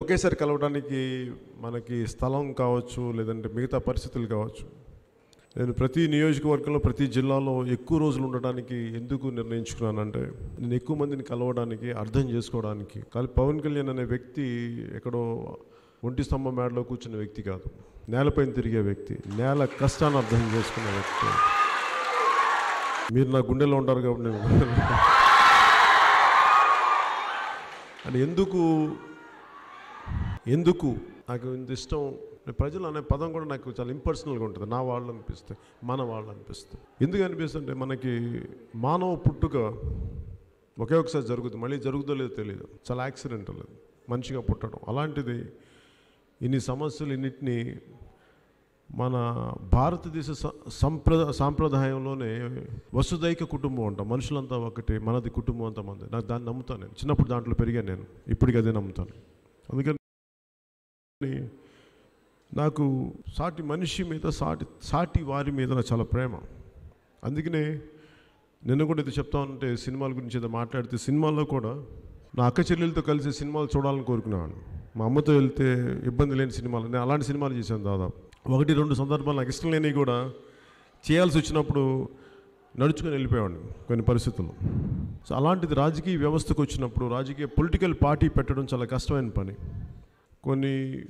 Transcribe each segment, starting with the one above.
ఒకేసారి కలవడానికి మనకి స్థలం కావచ్చు లేదంటే మిగతా పరిస్థితులు కావచ్చు. నేను ప్రతి నియోజకవర్గంలో ప్రతి జిల్లాలో ఎక్కువ రోజులు ఉండడానికి ఎందుకు నిర్ణయించుకున్నానంటే నేను ఎక్కువ మందిని కలవడానికి అర్థం చేసుకోవడానికి. కానీ పవన్ కళ్యాణ్ అనే వ్యక్తి ఎక్కడో ఒంటి స్తంభం మేడలో కూర్చున్న వ్యక్తి కాదు. నేలపైన తిరిగే వ్యక్తి. నేల కష్టాన్ని అర్థం చేసుకునే వ్యక్తి. మీరు నా గుండెలో ఉంటారు కాబట్టి నేను అని ఎందుకు ఎందుకు? నాకు ఇంత ఇష్టం. ప్రజలు అనే పదం కూడా నాకు చాలా ఇంపర్సనల్గా ఉంటుంది. నా వాళ్ళు అనిపిస్తే మన వాళ్ళు అనిపిస్తుంది ఎందుకు అనిపిస్తుంటే మనకి మానవ పుట్టుక ఒకే ఒకసారి జరుగుతుంది. మళ్ళీ జరుగుతుందో లేదో తెలియదు చాలా యాక్సిడెంట్ లేదు మనిషిగా పుట్టడం. అలాంటిది ఇన్ని సమస్యలు ఇన్నిటిని మన భారతదేశ సంప్రద సాంప్రదాయంలోనే వసుదైక కుటుంబం అంటాం. మనుషులంతా ఒకటి. మనది కుటుంబం అంతా మంది. నాకు దాన్ని నమ్ముతాను నేను. చిన్నప్పుడు దాంట్లో పెరిగాను నేను. ఇప్పటికీ అదే నమ్ముతాను. అందుకని నాకు సాటి మనిషి మీద సాటి సాటి వారి మీద నాకు చాలా ప్రేమ. అందుకనే నిన్న కూడా ఇది చెప్తా ఉంటే సినిమాల గురించి ఏదో మాట్లాడితే సినిమాల్లో కూడా నా అక్క చెల్లెలతో కలిసి సినిమాలు చూడాలని కోరుకున్నాను మా అమ్మతో వెళ్తే ఇబ్బంది లేని సినిమాలు నేను అలాంటి సినిమాలు చేశాను దాదాపు. ఒకటి రెండు సందర్భాలు నాకు ఇష్టం లేనివి కూడా చేయాల్సి వచ్చినప్పుడు నడుచుకొని వెళ్ళిపోయేవాడిని కొన్ని పరిస్థితుల్లో. సో అలాంటిది రాజకీయ వ్యవస్థకు వచ్చినప్పుడు రాజకీయ పొలిటికల్ పార్టీ పెట్టడం చాలా కష్టమైన పని. కొన్ని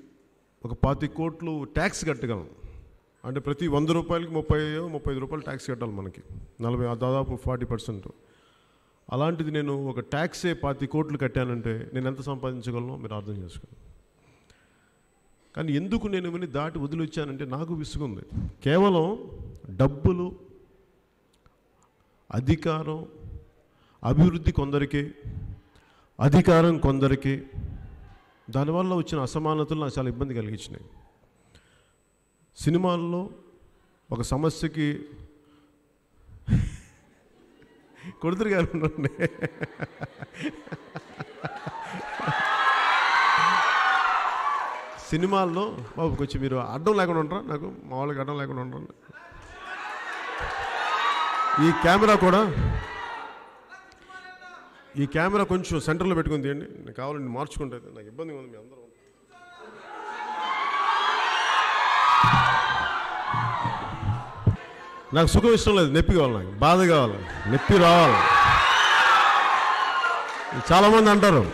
ఒక పాతి కోట్లు ట్యాక్స్ కట్టగలం. అంటే ప్రతి వంద రూపాయలకి ముప్పై ముప్పై ఐదు రూపాయలు ట్యాక్స్ కట్టాలి మనకి. నలభై దాదాపు ఫార్టీ పర్సెంట్. అలాంటిది నేను ఒక ట్యాక్సే పాతి కోట్లు కట్టానంటే నేను ఎంత సంపాదించగలను మీరు అర్థం చేసుకోండి. కానీ ఎందుకు నేను ఇవన్నీ దాటి వదిలిచ్చానంటే నాకు విసుగుంది. కేవలం డబ్బులు అధికారం అభివృద్ధి కొందరికి అధికారం కొందరికి దానివల్ల వచ్చిన అసమానతలు నాకు చాలా ఇబ్బంది కలిగించినాయి. సినిమాల్లో ఒక సమస్యకి కొడుతురు గారు ఉండండి సినిమాల్లో బాబు కొంచెం మీరు అడ్డం లేకుండా ఉంటారా నాకు మామూలుగా అడ్డం లేకుండా ఉంటారు ఈ కెమెరా కూడా ఈ కెమెరా కొంచెం సెంటర్లో పెట్టుకుని తీయండి. నేను కావాలండి మార్చుకుంటే నాకు ఇబ్బందిగా ఉంది మీ అందరూ. నాకు సుఖం ఇష్టం లేదు నొప్పి కావాలి నాకు బాధ కావాలి నొప్పి రావాలి. చాలామంది అంటారు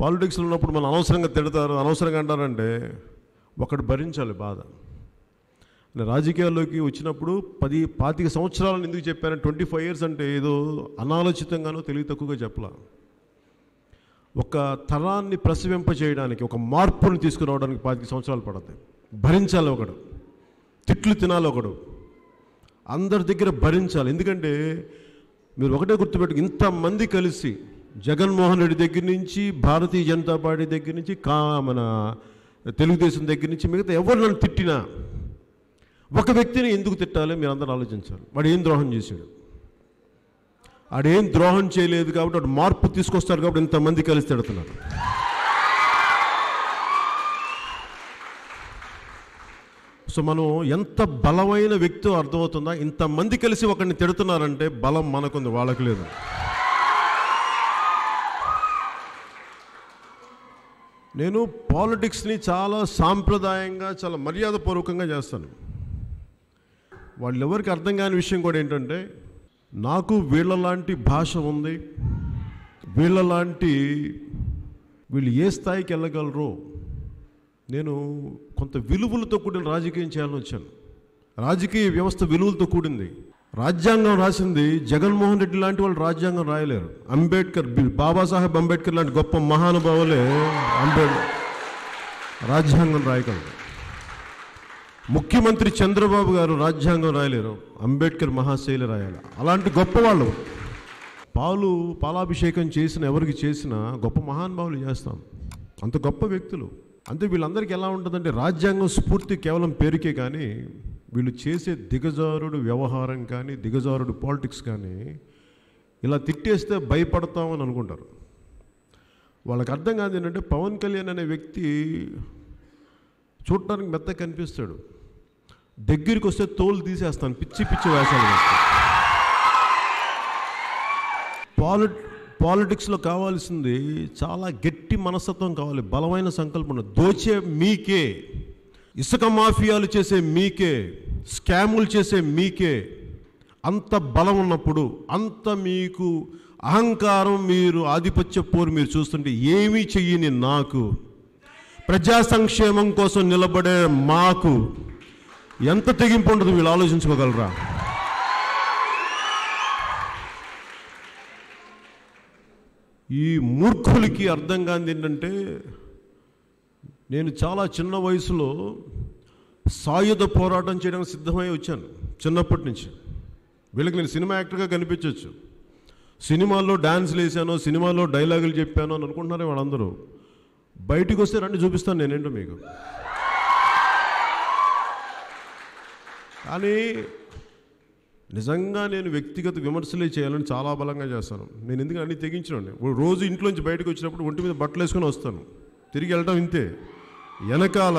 పాలిటిక్స్లో ఉన్నప్పుడు మనం అనవసరంగా తిడతారు అనవసరంగా అంటారంటే ఒకటి భరించాలి బాధ. రాజకీయాల్లోకి వచ్చినప్పుడు పది పాతిక సంవత్సరాలను ఎందుకు చెప్పారని ట్వంటీ ఫైవ్ ఇయర్స్ అంటే ఏదో అనాలోచితంగానో తెలివి తక్కువగా చెప్పలా. ఒక తరాన్ని ప్రసవింప చేయడానికి ఒక మార్పుని తీసుకురావడానికి పాతిక సంవత్సరాలు పడతాయి. భరించాలి ఒకడు. తిట్లు తినాలి ఒకడు. అందరి దగ్గర భరించాలి. ఎందుకంటే మీరు ఒకటే గుర్తుపెట్టు ఇంతమంది కలిసి జగన్మోహన్ రెడ్డి దగ్గర నుంచి భారతీయ జనతా పార్టీ దగ్గర నుంచి కా మన తెలుగుదేశం దగ్గర నుంచి మిగతా ఎవరు నన్ను తిట్టినా ఒక వ్యక్తిని ఎందుకు తిట్టాలి? మీరు అందరూ ఆలోచించాలి. వాడు ఏం ద్రోహం చేశాడు? ఆడేం ద్రోహం చేయలేదు కాబట్టి వాడు మార్పు తీసుకొస్తారు కాబట్టి ఇంతమంది కలిసి తిడుతున్నారు. సో మనం ఎంత బలమైన వ్యక్తి అర్థమవుతుందా? ఇంతమంది కలిసి ఒకరిని తిడుతున్నారంటే బలం మనకుంది వాళ్ళకి లేదు. నేను పాలిటిక్స్ని చాలా సాంప్రదాయంగా చాలా మర్యాదపూర్వకంగా చేస్తాను. వాళ్ళు ఎవరికి అర్థం కాని విషయం కూడా ఏంటంటే నాకు వీళ్ళలాంటి భాష ఉంది వీళ్ళలాంటి వీళ్ళు ఏ స్థాయికి వెళ్ళగలరో నేను కొంత విలువలతో కూడిన రాజకీయం చేయాలని వచ్చాను. రాజకీయ వ్యవస్థ విలువలతో కూడింది. రాజ్యాంగం రాసింది జగన్మోహన్ రెడ్డి లాంటి వాళ్ళు రాజ్యాంగం రాయలేరు. అంబేద్కర్ బాబాసాహెబ్ అంబేద్కర్ లాంటి గొప్ప మహానుభావులే అంబేద్కర్ రాజ్యాంగం రాయగలరు. ముఖ్యమంత్రి చంద్రబాబు గారు రాజ్యాంగం రాయలేరు. అంబేద్కర్ మహాశైలి రాయాలి. అలాంటి గొప్పవాళ్ళు పాలు పాలాభిషేకం చేసిన ఎవరికి చేసినా గొప్ప మహానుభావులు చేస్తాం. అంత గొప్ప వ్యక్తులు. అంతే వీళ్ళందరికీ ఎలా ఉంటుందంటే రాజ్యాంగం స్ఫూర్తి కేవలం పేరుకే కానీ వీళ్ళు చేసే దిగజారుడు వ్యవహారం కానీ దిగజారుడు పాలిటిక్స్ కానీ ఇలా తిట్టేస్తే భయపడతామని అనుకుంటారు. వాళ్ళకి అర్థం కాదు ఏంటంటే పవన్ కళ్యాణ్ అనే వ్యక్తి చూడటానికి మెత్తగా కనిపిస్తాడు. దగ్గరికి వస్తే తోలు తీసేస్తాను. పిచ్చి పిచ్చి వేషాలు పాలిట్ పాలి పాలిటిక్స్లో కావాల్సింది చాలా గట్టి మనస్తత్వం కావాలి. బలమైన సంకల్పం. దోచే మీకే. ఇసుక మాఫియాలు చేసే మీకే. స్కాములు చేసే మీకే. అంత బలం ఉన్నప్పుడు అంత మీకు అహంకారం మీరు ఆధిపత్య పోరు మీరు చూస్తుంటే ఏమీ చెయ్యని నాకు ప్రజా సంక్షేమం కోసం నిలబడే మాకు ఎంత తెగింపు ఉండదు వీళ్ళు ఆలోచించుకోగలరా? ఈ మూర్ఖులకి అర్థం కాంది ఏంటంటే నేను చాలా చిన్న వయసులో సాయుధ పోరాటం చేయడానికి సిద్ధమై వచ్చాను చిన్నప్పటి నుంచి. వీళ్ళకి నేను సినిమా యాక్టర్గా కనిపించవచ్చు సినిమాల్లో డ్యాన్స్లు వేసాను సినిమాలో డైలాగులు చెప్పానో అని అనుకుంటున్నారే వాళ్ళందరూ. బయటికి వస్తే రండి చూపిస్తాను నేనేంటో మీకు. కానీ నిజంగా నేను వ్యక్తిగత విమర్శలే చేయాలని చాలా బలంగా చేస్తాను. నేను ఎందుకు అన్ని తెగించినండి రోజు ఇంట్లోంచి బయటకు వచ్చినప్పుడు ఒంటి మీద బట్టలు వేసుకొని వస్తాను. తిరిగి వెళ్ళటం ఇంతే. వెనకాల